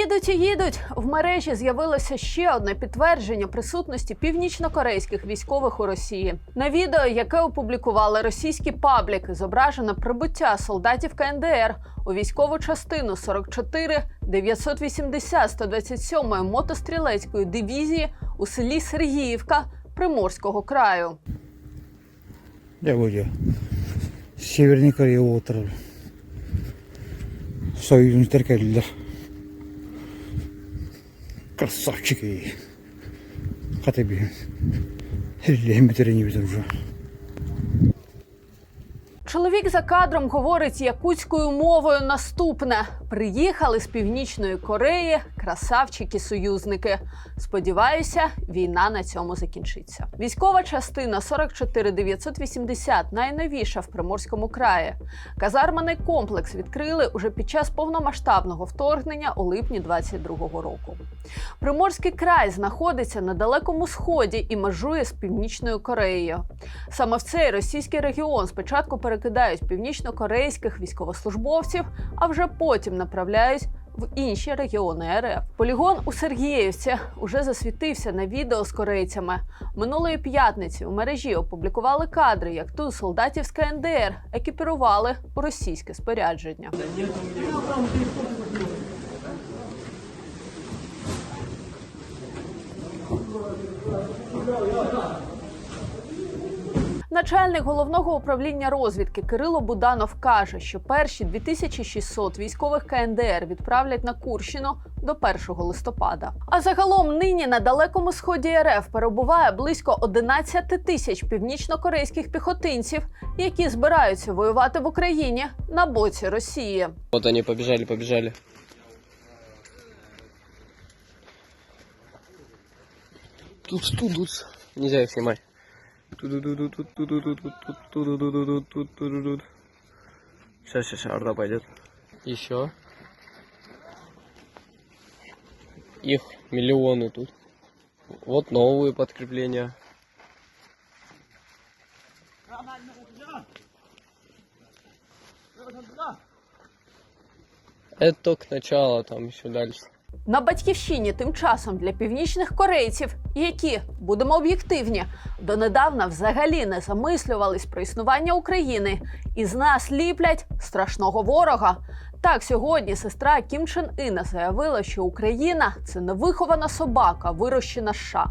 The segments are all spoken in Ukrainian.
Їдуть і їдуть. В мережі з'явилося ще одне підтвердження присутності північнокорейських військових у Росії. На відео, яке опублікували російські пабліки, зображено прибуття солдатів КНДР у військову частину 44 980 127 мотострілецької дивізії у селі Сергіївка Приморського краю. Я Водя. С Северной Кореи отправил. Теркель. Красавчики. Лембітери не видав вже. Чоловік за кадром говорить якутською мовою наступне: приїхали з північної Кореї красавчики-союзники. Сподіваюся, війна на цьому закінчиться. Військова частина 44 980 найновіша в Приморському краї. Казарманий комплекс відкрили уже під час повномасштабного вторгнення у липні 22-го року. Приморський край знаходиться на далекому сході і межує з північною Кореєю. Саме в цей російський регіон спочатку перекидають північно-корейських військовослужбовців, а вже потім направляють в інші регіони РФ. Полігон у Сергіївці уже засвітився на відео з корейцями. Минулої п'ятниці у мережі опублікували кадри, як тут солдатів з КНДР екіпірували у російське спорядження. Начальник головного управління розвідки Кирило Буданов каже, що перші 2600 військових КНДР відправлять на Курщину до 1 листопада. А загалом нині на далекому сході РФ перебуває близько 11 тисяч північнокорейських піхотинців, які збираються воювати в Україні на боці Росії. Вот они побежали, побежали. Тут, тут, тут. Нельзя их снимать. Сейчас, сейчас, орда пойдет. Еще. Их миллионы тут. Вот новые подкрепления. Это только начало, там еще дальше. На батьківщині тим часом для північних корейців, які будемо об'єктивні, донедавна взагалі не замислювались про існування України, і з нас ліплять страшного ворога. Так сьогодні сестра Кім Чен Іна заявила, що Україна це невихована собака, вирощена США.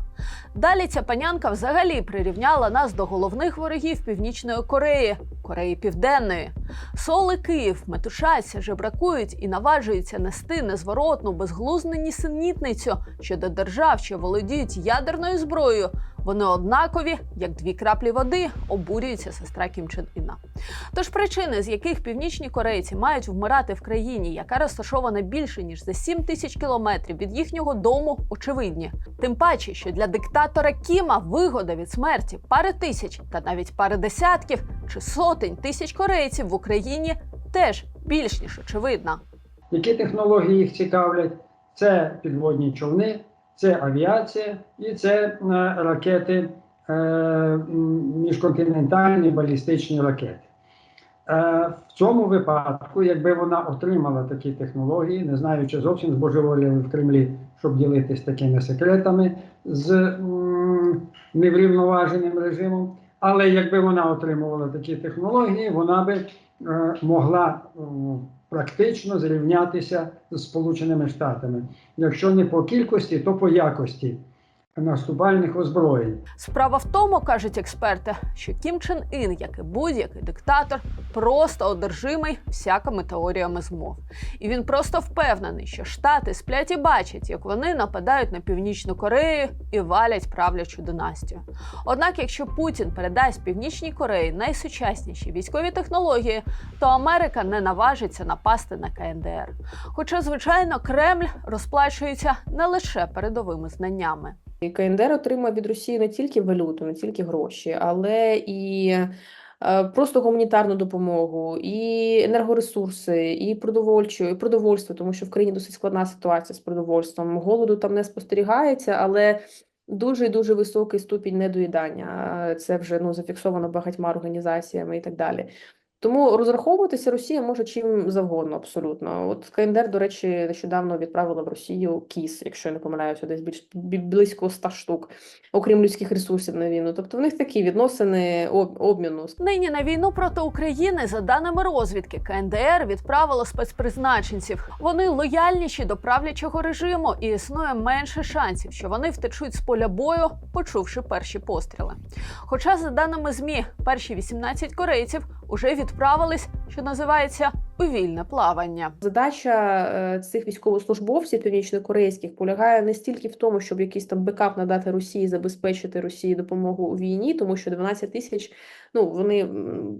Далі ця панянка взагалі прирівняла нас до головних ворогів Північної Кореї, Кореї Південної. Соли Київ метушаться, жебракують і наважуються нести незворотну безглузну нісенітницю щодо держав, що володіють ядерною зброєю. Вони однакові, як дві краплі води, обурюється сестра Кім Чен Іна. Тож причини, з яких північні корейці мають вмирати в країні, яка розташована більше ніж за 7 тисяч кілометрів від їхнього дому, очевидні. Тим паче, що для диктатора Кіма вигода від смерті пари тисяч та навіть пари десятків чи сотень тисяч корейців в Україні теж більш ніж очевидна. Які технології їх цікавлять? Це підводні човни, це авіація і це е, ракети, е, міжконтинентальні балістичні ракети. Е, в цьому випадку, якби вона отримала такі технології, не знаю, чи зовсім збожеволіли в Кремлі, щоб ділитися такими секретами з неврівноваженим режимом. Але якби вона отримувала такі технології, вона би могла практично зрівнятися з Сполученими Штатами. Якщо не по кількості, то по якості наступальних озброєнь. Справа в тому, кажуть експерти, що Кім Чен Ін, як і будь-який диктатор, просто одержимий всякими теоріями змов. І він просто впевнений, що Штати сплять і бачать, як вони нападають на північну Корею і валять правлячу династію. Однак, якщо Путін передасть Північній Кореї найсучасніші військові технології, то Америка не наважиться напасти на КНДР. Хоча, звичайно, Кремль розплачується не лише передовими знаннями. І КНДР отримує від Росії не тільки валюту, не тільки гроші, але і е, просто гуманітарну допомогу, і енергоресурси, і продовольчу, і продовольство, тому що в країні досить складна ситуація з продовольством. Голоду там не спостерігається, але дуже дуже високий ступінь недоїдання. Це вже ну зафіксовано багатьма організаціями і так далі. Тому розраховуватися Росія може чим завгодно, абсолютно. От КНДР, до речі, нещодавно відправила в Росію кіс, якщо я не помиляюся, десь більш близько 100 штук, окрім людських ресурсів на війну. Тобто в них такі відносини об- обміну. Нині на війну проти України, за даними розвідки, КНДР відправило спецпризначенців. Вони лояльніші до правлячого режиму, і існує менше шансів, що вони втечуть з поля бою, почувши перші постріли. Хоча, за даними змі, перші 18 корейців уже відправились, що називається у вільне плавання. Задача е, цих військовослужбовців північнокорейських полягає не стільки в тому, щоб якийсь там бекап надати Росії, забезпечити Росії допомогу у війні, тому що 12 тисяч, ну вони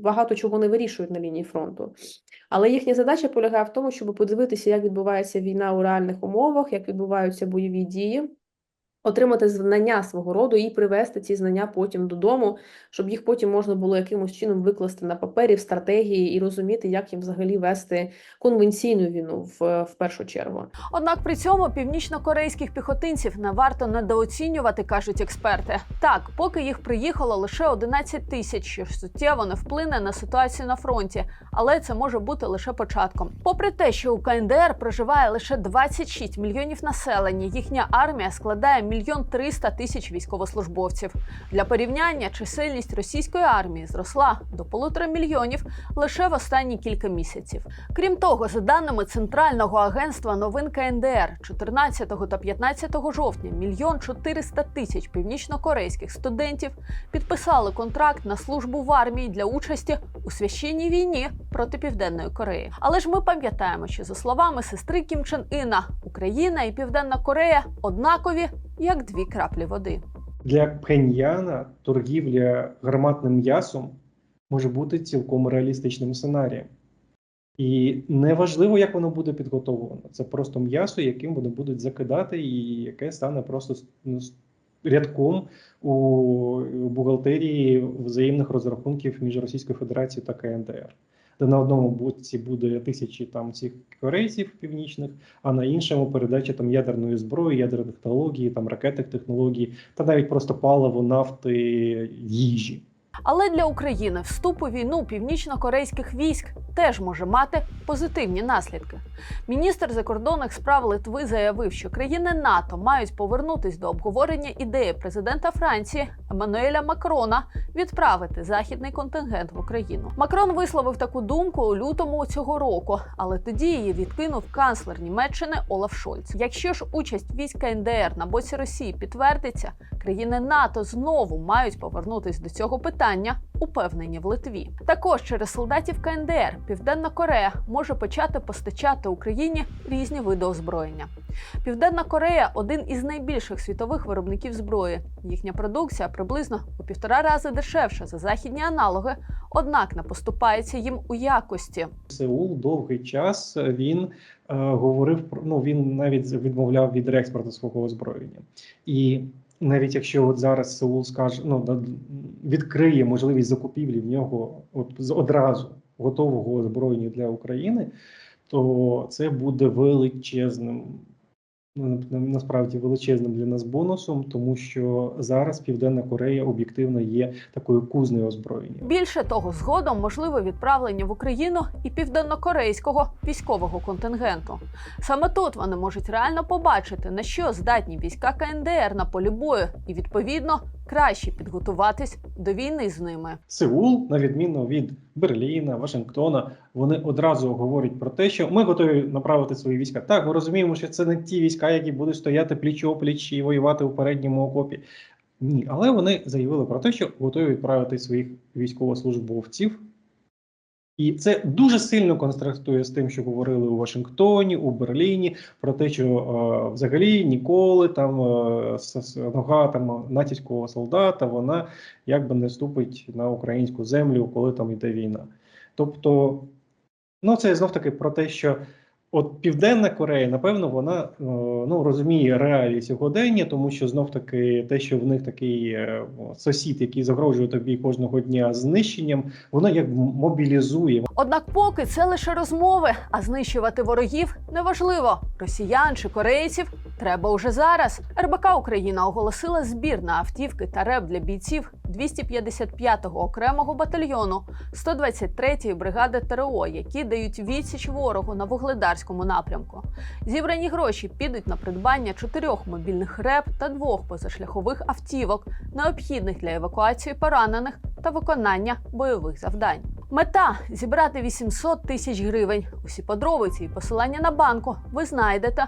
багато чого не вирішують на лінії фронту. Але їхня задача полягає в тому, щоб подивитися, як відбувається війна у реальних умовах, як відбуваються бойові дії. Отримати знання свого роду і привести ці знання потім додому, щоб їх потім можна було якимось чином викласти на папері в стратегії і розуміти, як їм взагалі вести конвенційну війну в, в першу чергу. Однак при цьому північнокорейських піхотинців не варто недооцінювати, кажуть експерти. Так, поки їх приїхало лише 11 тисяч, що суттєво не вплине на ситуацію на фронті, але це може бути лише початком. Попри те, що у КНДР проживає лише 26 мільйонів населення, їхня армія складає мільйон 300 тисяч військовослужбовців. Для порівняння чисельність російської армії зросла до полутора мільйонів лише в останні кілька місяців. Крім того, за даними Центрального агентства новин КНДР, 14 та 15 жовтня мільйон 400 тисяч північнокорейських студентів підписали контракт на службу в армії для участі у священній війні проти Південної Кореї. Але ж ми пам'ятаємо, що за словами сестри Кім Чен Іна, Україна і Південна Корея однакові як дві краплі води. Для Пхеньяна торгівля гарматним м'ясом може бути цілком реалістичним сценарієм. І неважливо, як воно буде підготовлено. Це просто м'ясо, яким вони будуть закидати, і яке стане просто ну, рядком у бухгалтерії взаємних розрахунків між Російською Федерацією та КНДР. Де на одному боці буде тисячі там цих корейців північних, а на іншому передача там ядерної зброї, ядерних технологій, там ракетних технологій, та навіть просто паливо, нафти, їжі. Але для України вступ у війну північно-корейських військ теж може мати позитивні наслідки. Міністр закордонних справ Литви заявив, що країни НАТО мають повернутись до обговорення ідеї президента Франції Еммануеля Макрона відправити західний контингент в Україну. Макрон висловив таку думку у лютому цього року, але тоді її відкинув канцлер Німеччини Олаф Шольц. Якщо ж участь військ КНДР на боці Росії підтвердиться, країни НАТО знову мають повернутись до цього питання, упевнені в Литві. Також через солдатів КНДР Південна Корея може почати постачати Україні різні види озброєння. Південна Корея один із найбільших світових виробників зброї. Їхня продукція приблизно у півтора рази дешевша за західні аналоги, однак не поступається їм у якості. Сеул довгий час він е, говорив про ну він навіть відмовляв від реекспорту свого озброєння. І навіть якщо от зараз Сеул скаже, ну відкриє можливість закупівлі в нього от одразу готового озброєння для України, то це буде величезним. Ну, на- Насправді величезним для нас бонусом, тому що зараз Південна Корея об'єктивно є такою кузнею озброєння. Більше того, згодом можливе відправлення в Україну і південнокорейського військового контингенту. Саме тут вони можуть реально побачити, на що здатні війська КНДР на полі бою, і відповідно краще підготуватись до війни з ними. Сеул, на відміну від Берліна, Вашингтона, вони одразу говорять про те, що ми готові направити свої війська. Так, ми розуміємо, що це не ті війська, які будуть стояти пліч опліч і воювати у передньому окопі. Ні, але вони заявили про те, що готові відправити своїх військовослужбовців. І це дуже сильно контрастує з тим, що говорили у Вашингтоні, у Берліні, про те, що е, взагалі ніколи там е, нога там натівського солдата вона якби не ступить на українську землю, коли там йде війна. Тобто, ну це знов таки про те, що от Південна Корея, напевно, вона е, ну розуміє реалії сьогодення, тому що знов таки те, що в них такий е, сусід, який загрожує тобі кожного дня знищенням, воно як мобілізує. Однак, поки це лише розмови, а знищувати ворогів неважливо росіян чи корейців. Треба уже зараз. РБК Україна оголосила збір на автівки та реп для бійців 255-го окремого батальйону 123-ї бригади ТРО, які дають відсіч ворогу на вугледарському напрямку. Зібрані гроші підуть на придбання чотирьох мобільних реп та двох позашляхових автівок, необхідних для евакуації поранених та виконання бойових завдань. Мета зібрати 800 тисяч гривень. Усі подробиці і посилання на банку ви знайдете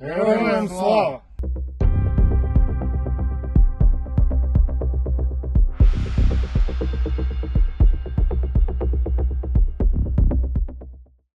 Героям слава!